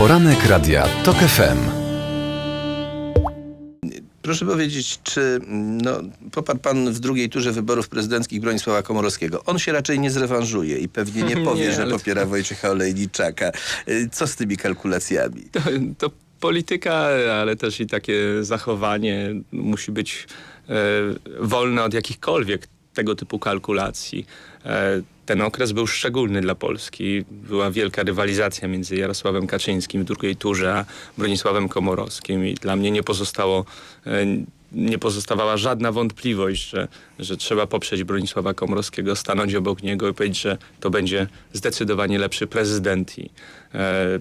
Poranek Radia TOK FM. Proszę powiedzieć, czy no, poparł pan w drugiej turze wyborów prezydenckich Bronisława Komorowskiego? On się raczej nie zrewanżuje i pewnie nie powie, Nie, że ale- popiera Wojciecha Olejniczaka. Co z tymi kalkulacjami? To, to polityka, ale też i takie zachowanie musi być e, wolne od jakichkolwiek tego typu kalkulacji. E, ten okres był szczególny dla Polski. Była wielka rywalizacja między Jarosławem Kaczyńskim w drugiej turze, a Bronisławem Komorowskim i dla mnie nie pozostało e, nie pozostawała żadna wątpliwość, że, że trzeba poprzeć Bronisława Komorowskiego, stanąć obok niego i powiedzieć, że to będzie zdecydowanie lepszy prezydent. I, e,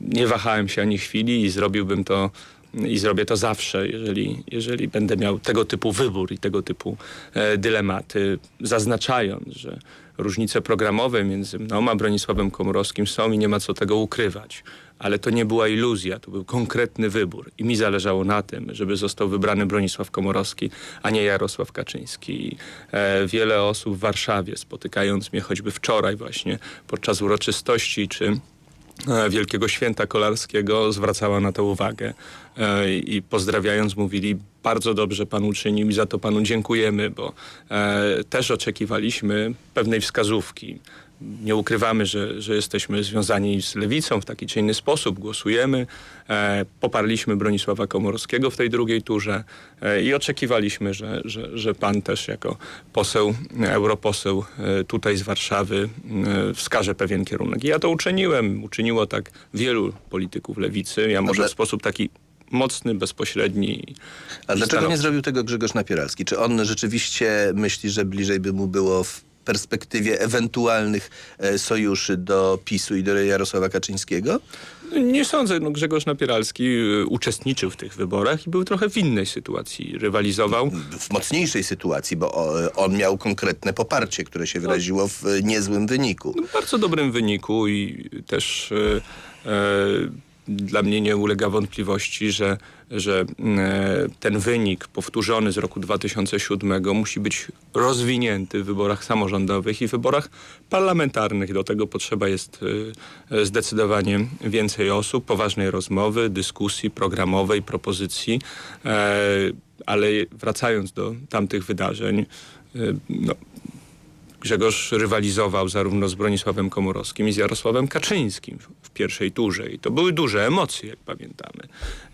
nie wahałem się ani chwili i zrobiłbym to i zrobię to zawsze, jeżeli, jeżeli będę miał tego typu wybór i tego typu e, dylematy, zaznaczając, że różnice programowe między mną a Bronisławem Komorowskim są i nie ma co tego ukrywać. Ale to nie była iluzja, to był konkretny wybór i mi zależało na tym, żeby został wybrany Bronisław Komorowski, a nie Jarosław Kaczyński. E, wiele osób w Warszawie, spotykając mnie choćby wczoraj właśnie podczas uroczystości czy Wielkiego Święta Kolarskiego zwracała na to uwagę e, i pozdrawiając mówili bardzo dobrze pan uczynił i za to panu dziękujemy, bo e, też oczekiwaliśmy pewnej wskazówki. Nie ukrywamy, że, że jesteśmy związani z lewicą w taki czy inny sposób, głosujemy. E, poparliśmy Bronisława Komorowskiego w tej drugiej turze e, i oczekiwaliśmy, że, że, że pan też jako poseł, europoseł e, tutaj z Warszawy e, wskaże pewien kierunek. I ja to uczyniłem. Uczyniło tak wielu polityków lewicy. Ja może w sposób taki mocny, bezpośredni. A dlaczego nie stanowczy. zrobił tego Grzegorz Napieralski? Czy on rzeczywiście myśli, że bliżej by mu było w perspektywie ewentualnych e, sojuszy do PiSu i do Jarosława Kaczyńskiego? Nie sądzę. No Grzegorz Napieralski y, uczestniczył w tych wyborach i był trochę w innej sytuacji. Rywalizował. W mocniejszej sytuacji, bo o, on miał konkretne poparcie, które się wyraziło w e, niezłym wyniku. w bardzo dobrym wyniku i też e, e, dla mnie nie ulega wątpliwości, że, że e, ten wynik powtórzony z roku 2007 musi być rozwinięty w wyborach samorządowych i wyborach parlamentarnych. Do tego potrzeba jest e, zdecydowanie więcej osób, poważnej rozmowy, dyskusji programowej, propozycji. E, ale wracając do tamtych wydarzeń, no, Grzegorz rywalizował zarówno z Bronisławem Komorowskim i z Jarosławem Kaczyńskim w pierwszej turze. I to były duże emocje, jak pamiętamy.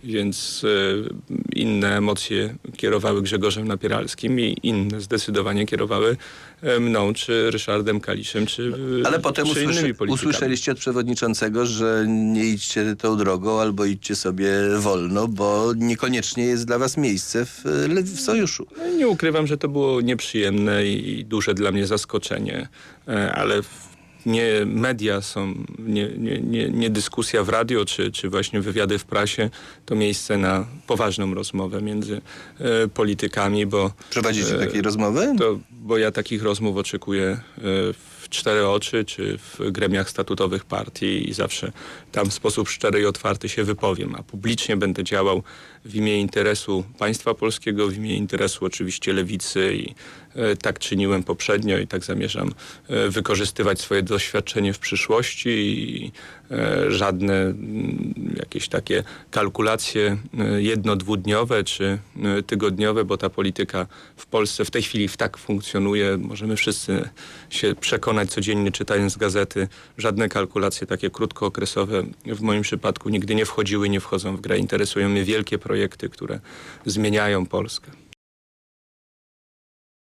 Więc e, inne emocje kierowały Grzegorzem Napieralskim i inne zdecydowanie kierowały e, mną, czy Ryszardem Kaliszem, czy, e, Ale potem czy usłyszy, usłyszeliście od przewodniczącego, że nie idźcie tą drogą albo idźcie sobie wolno, bo niekoniecznie jest dla was miejsce w, w sojuszu. No Nie ukrywam, że to było nieprzyjemne i duże dla mnie zaskoczenie, e, ale nie media są, nie, nie, nie, nie dyskusja w radio czy, czy właśnie wywiady w prasie to miejsce na poważną rozmowę między e, politykami, bo Prowadzicie e, takie rozmowy? to, bo ja takich rozmów oczekuję e, w cztery oczy, czy w gremiach statutowych partii i zawsze tam w sposób szczery i otwarty się wypowiem, a publicznie będę działał w imię interesu państwa polskiego, w imię interesu oczywiście lewicy i e, tak czyniłem poprzednio i tak zamierzam e, wykorzystywać swoje doświadczenie w przyszłości i żadne jakieś takie kalkulacje e, jedno, dwudniowe czy e, tygodniowe, bo ta polityka w Polsce w tej chwili tak funkcjonuje. Możemy wszyscy się przekonać codziennie czytając gazety. Żadne kalkulacje takie krótkookresowe w moim przypadku nigdy nie wchodziły nie wchodzą w grę. Interesują mnie wielkie projekty, które zmieniają Polskę.